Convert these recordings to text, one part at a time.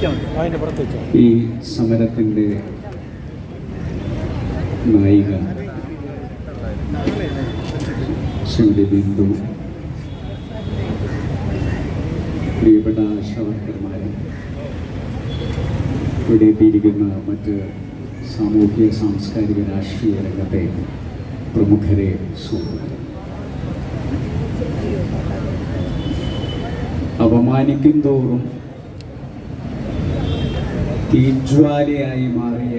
ഈ സമരത്തിന്റെ നായിക ശ്രീമതി ബിന്ദു പ്രിയപ്പെട്ട ആശാവർക്കർമാരും ഇവിടെ എത്തിയിരിക്കുന്ന മറ്റ് സാമൂഹ്യ സാംസ്കാരിക രാഷ്ട്രീയ രംഗത്തെ പ്രമുഖരെ സുഹൃത്തുക്കൾ അപമാനിക്കും തോറും തീജ്വാലയായി മാറിയ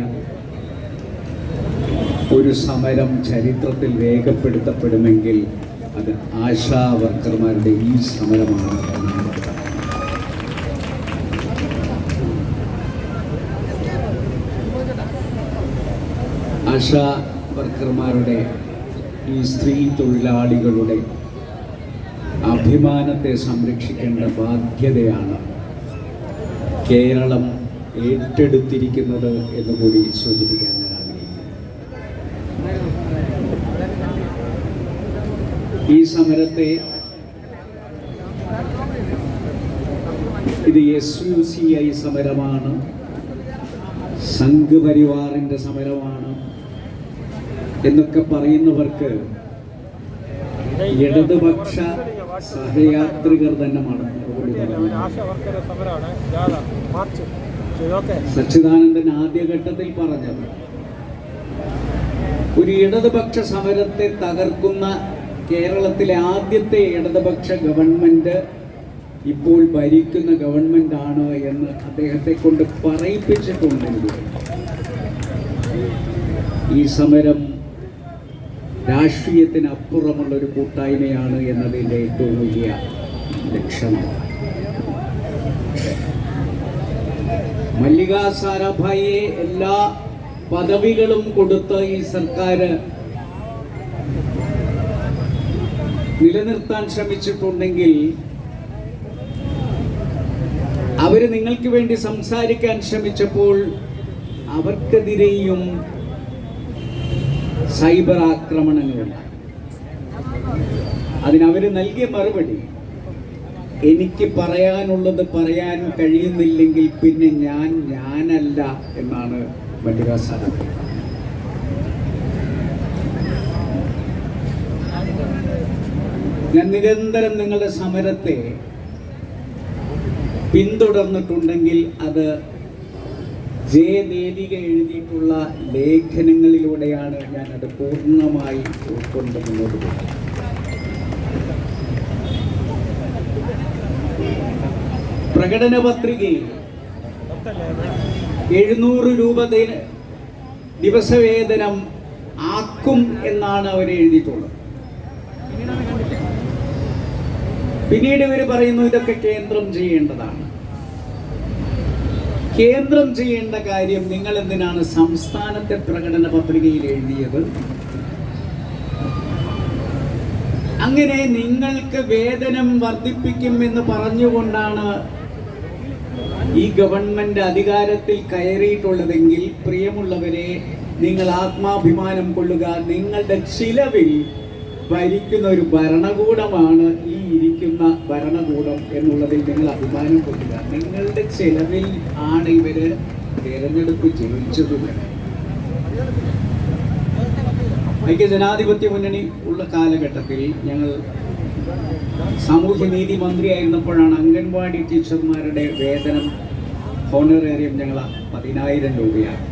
ഒരു സമരം ചരിത്രത്തിൽ രേഖപ്പെടുത്തപ്പെടുമെങ്കിൽ അത് ആശാ വർക്കർമാരുടെ ഈ സമരമാണ് ആശാ വർക്കർമാരുടെ ഈ സ്ത്രീ തൊഴിലാളികളുടെ അഭിമാനത്തെ സംരക്ഷിക്കേണ്ട ബാധ്യതയാണ് കേരളം. ഏറ്റെടുത്തിരിക്കുന്നത് എന്ന് കൂടി സൂചിപ്പിക്കാൻ ഞാൻ ആഗ്രഹിക്കുന്നു. ഈ സമരത്തെ ഇത് എസ് യു സി ഐ സമരമാണ് സംഘ് പരിവാറിന്റെ സമരമാണ് എന്നൊക്കെ പറയുന്നവർക്ക് ഇടതുപക്ഷ സഹയാത്രികർ തന്നെ മറുപടി സച്ചിദാനന്ദൻ ആദ്യഘട്ടത്തിൽ പറഞ്ഞത് ഒരു ഇടതുപക്ഷ സമരത്തെ തകർക്കുന്ന കേരളത്തിലെ ആദ്യത്തെ ഇടതുപക്ഷ ഗവൺമെന്റ് ഇപ്പോൾ ഭരിക്കുന്ന ഗവൺമെന്റ് ആണ് എന്ന് അദ്ദേഹത്തെ കൊണ്ട് പറയിപ്പിച്ചിട്ടുണ്ടെങ്കിൽ ഈ സമരം രാഷ്ട്രീയത്തിനപ്പുറമുള്ള ഒരു കൂട്ടായ്മയാണ് എന്നതിന്റെ ഏറ്റവും വലിയ ലക്ഷണമാണ് മല്ലിക സാരാഭായിയെ എല്ലാ പദവികളും കൊടുത്ത് ഈ സർക്കാർ നിലനിർത്താൻ ശ്രമിച്ചിട്ടുണ്ടെങ്കിൽ അവർ നിങ്ങൾക്ക് വേണ്ടി സംസാരിക്കാൻ ശ്രമിച്ചപ്പോൾ അവർക്കെതിരെയും സൈബർ ആക്രമണങ്ങളുണ്ടായി അതിനവർ നൽകിയ മറുപടി എനിക്ക് പറയാനുള്ളത് പറയാൻ കഴിയുന്നില്ലെങ്കിൽ പിന്നെ ഞാൻ ഞാനല്ല എന്നാണ് മല്ലിക ഞാൻ നിരന്തരം നിങ്ങളുടെ സമരത്തെ പിന്തുടർന്നിട്ടുണ്ടെങ്കിൽ അത് ജയദേവിക എഴുതിയിട്ടുള്ള ലേഖനങ്ങളിലൂടെയാണ് ഞാൻ അത് പൂർണമായി ഉൾക്കൊണ്ട് മുന്നോട്ട് പോകുന്നത്. പ്രകടന പത്രികയിൽ എഴുന്നൂറ് രൂപ ദിവസവേതനം ആക്കും എന്നാണ് അവർ എഴുതിയിട്ടുള്ളത്. പിന്നീട് ഇവർ പറയുന്നു ഇതൊക്കെ കേന്ദ്രം ചെയ്യേണ്ടതാണ്. കേന്ദ്രം ചെയ്യേണ്ട കാര്യം നിങ്ങൾ എന്തിനാണ് സംസ്ഥാനത്തെ പ്രകടന പത്രികയിൽ എഴുതിയത്? അങ്ങനെ നിങ്ങൾക്ക് വേതനം വർദ്ധിപ്പിക്കും എന്ന് പറഞ്ഞുകൊണ്ടാണ് ഈ ഗവൺമെന്റ് അധികാരത്തിൽ കയറിയിട്ടുള്ളതെങ്കിൽ പ്രിയമുള്ളവരെ നിങ്ങൾ ആത്മാഭിമാനം കൊള്ളുക. നിങ്ങളുടെ ചിലവിൽ ഭരിക്കുന്ന ഒരു ഭരണകൂടമാണ് ഈ ഇരിക്കുന്ന ഭരണകൂടം എന്നുള്ളതിൽ നിങ്ങൾ അഭിമാനം കൊള്ളുക. നിങ്ങളുടെ ചിലവിൽ ആണ് ഇവർ തെരഞ്ഞെടുപ്പ് ജയിച്ചത്. ഐക്യ ജനാധിപത്യ മുന്നണി ഉള്ള കാലഘട്ടത്തിൽ ഞങ്ങൾ സാമൂഹ്യനീതി മന്ത്രിയായിരുന്നപ്പോഴാണ് അംഗൻവാടി ടീച്ചർമാരുടെ വേതനം ഹോണറേറിയം ഞങ്ങൾ പതിനായിരം രൂപയാണ്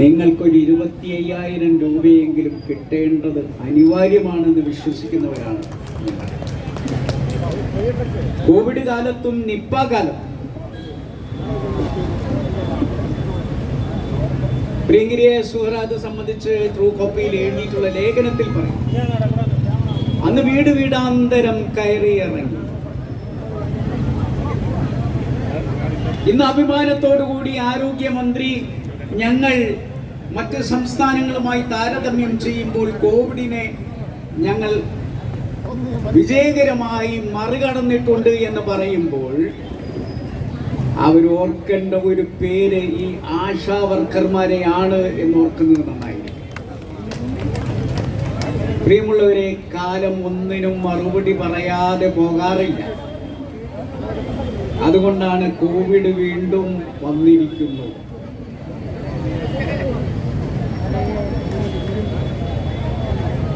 നിങ്ങൾക്കൊരു ഇരുപത്തി അയ്യായിരം രൂപയെങ്കിലും കിട്ടേണ്ടത് അനിവാര്യമാണെന്ന് വിശ്വസിക്കുന്നവരാണ്. കോവിഡ് കാലത്തും നിപ്പ കാലത്തും പ്രിയങ്കരിയെ സുഹറാദ് സംബന്ധിച്ച് ത്രൂ കോപ്പിയിൽ എഴുതിയിട്ടുള്ള ലേഖനത്തിൽ പറയും. അന്ന് വീട് വീടാന്തരം കയറി ഇറങ്ങി. ഇന്ന് അഭിമാനത്തോടു കൂടി ആരോഗ്യമന്ത്രി ഞങ്ങൾ മറ്റ് സംസ്ഥാനങ്ങളുമായി താരതമ്യം ചെയ്യുമ്പോൾ കോവിഡിനെ ഞങ്ങൾ വിജയകരമായി മറികടന്നിട്ടുണ്ട് എന്ന് പറയുമ്പോൾ അവരോർക്കേണ്ട ഒരു പേര് ഈ ആശാ വർക്കർമാരെയാണ് എന്ന് ഓർക്കുന്നത് നന്നായിരിക്കും പ്രിയമുള്ളവരെ കാലം ഒന്നിനും മറുപടി പറയാതെ പോകാറില്ല. അതുകൊണ്ടാണ് കോവിഡ് വീണ്ടും വന്നിരിക്കുന്നു.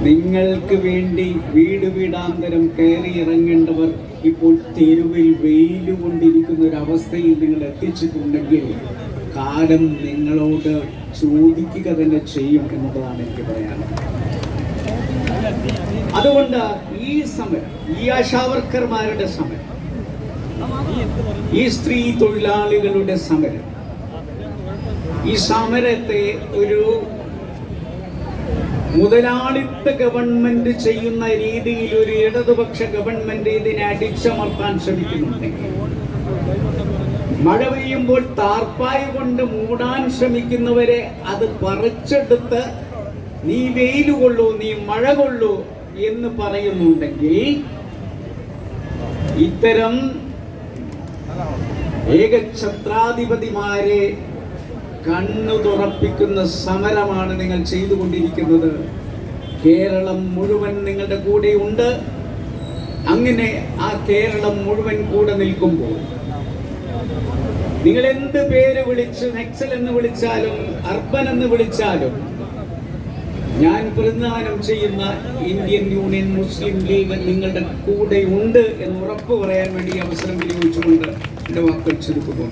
നിങ്ങൾക്ക് വേണ്ടി വീട് വീടാന്തരം കയറി ഇറങ്ങേണ്ടവർ ഇപ്പോൾ തെരുവിൽ വെയിലുകൊണ്ടിരിക്കുന്ന ഒരു അവസ്ഥയിൽ നിങ്ങൾ എത്തിച്ചിട്ടുണ്ടെങ്കിൽ കാലം നിങ്ങളോട് ചോദിക്കുക തന്നെ ചെയ്യും എന്നതാണ് എനിക്ക് പറയാനുള്ളത്. അതുകൊണ്ട് ഈ സമരം ഈ ആശാവർക്കർമാരുടെ സമയം ഈ സ്ത്രീ തൊഴിലാളികളുടെ സമരം ഈ സമരത്തെ ഒരു മുതലാളിത്ത ഗവൺമെന്റ് ചെയ്യുന്ന രീതിയിൽ ഒരു ഇടതുപക്ഷ ഗവൺമെന്റ് ഇതിനെ അടിച്ചമർത്താൻ ശ്രമിക്കുന്നുണ്ടെങ്കിൽ മഴ പെയ്യുമ്പോൾ താർപ്പായ കൊണ്ട് മൂടാൻ ശ്രമിക്കുന്നവരെ അത് പറിച്ചെടുത്ത് നീ വെയിൽ കൊള്ളൂ നീ മഴ കൊള്ളൂ എന്ന് പറയുന്നുണ്ടെങ്കിൽ ഇത്തരം ഏകഛത്രാധിപതിമാരെ കണ്ണു തുറപ്പിക്കുന്ന സമരമാണ് നിങ്ങൾ ചെയ്തുകൊണ്ടിരിക്കുന്നത്. കേരളം മുഴുവൻ നിങ്ങളുടെ കൂടെ ഉണ്ട്. അങ്ങനെ ആ കേരളം മുഴുവൻ കൂടെ നിൽക്കുമ്പോൾ നിങ്ങൾ എന്ത് പേര് വിളിച്ച് നെക്സൽ എന്ന് വിളിച്ചാലും അർബൻ എന്ന് വിളിച്ചാലും ഞാൻ പ്രതിദാനം ചെയ്യുന്ന ഇന്ത്യൻ യൂണിയൻ മുസ്ലിം ലീഗ് നിങ്ങളുടെ കൂടെ ഉണ്ട് എന്ന് ഉറപ്പ് പറയാൻ വേണ്ടി അവസരം വിനിയോഗിച്ചുകൊണ്ട് എന്റെ വാക്കുകൾ ചുരുക്കുന്നു